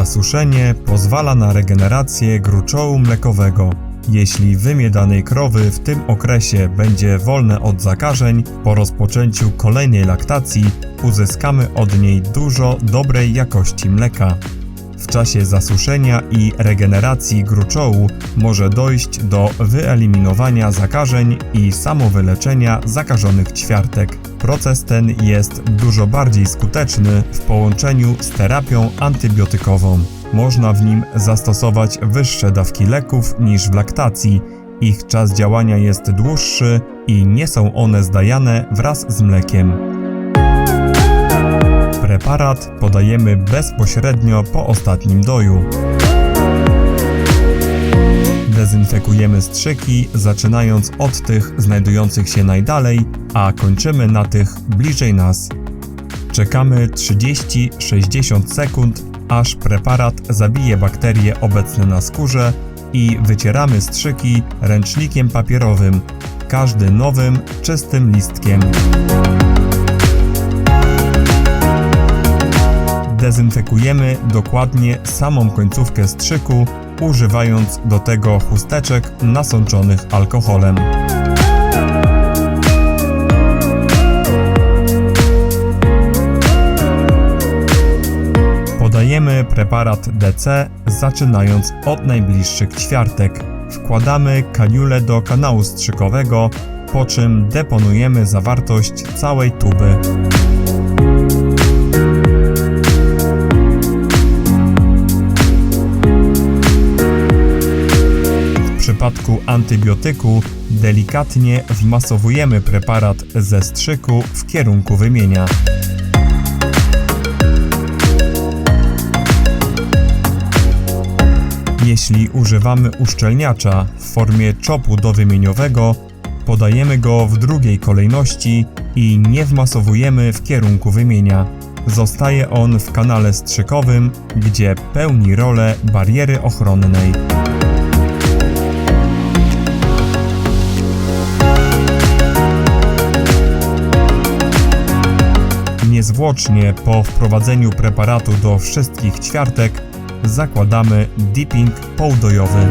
Zasuszenie pozwala na regenerację gruczołu mlekowego. Jeśli wymie danej krowy w tym okresie będzie wolne od zakażeń, po rozpoczęciu kolejnej laktacji uzyskamy od niej dużo dobrej jakości mleka. W czasie zasuszenia i regeneracji gruczołu może dojść do wyeliminowania zakażeń i samowyleczenia zakażonych ćwiartek. Proces ten jest dużo bardziej skuteczny w połączeniu z terapią antybiotykową. Można w nim zastosować wyższe dawki leków niż w laktacji. Ich czas działania jest dłuższy i nie są one zdajane wraz z mlekiem. Preparat podajemy bezpośrednio po ostatnim doju. Dezynfekujemy strzyki, zaczynając od tych znajdujących się najdalej, a kończymy na tych bliżej nas. Czekamy 30-60 sekund, aż preparat zabije bakterie obecne na skórze i wycieramy strzyki ręcznikiem papierowym, każdy nowym, czystym listkiem. Dezynfekujemy dokładnie samą końcówkę strzyku, używając do tego chusteczek nasączonych alkoholem. Podajemy preparat DC zaczynając od najbliższych ćwiartek. Wkładamy kaniulę do kanału strzykowego, po czym deponujemy zawartość całej tuby. Przypadku antybiotyku delikatnie wmasowujemy preparat ze strzyku w kierunku wymienia. Jeśli używamy uszczelniacza w formie czopu dowymieniowego, podajemy go w drugiej kolejności i nie wmasowujemy w kierunku wymienia. Zostaje on w kanale strzykowym, gdzie pełni rolę bariery ochronnej. Niezwłocznie po wprowadzeniu preparatu do wszystkich ćwiartek zakładamy dipping połdojowy.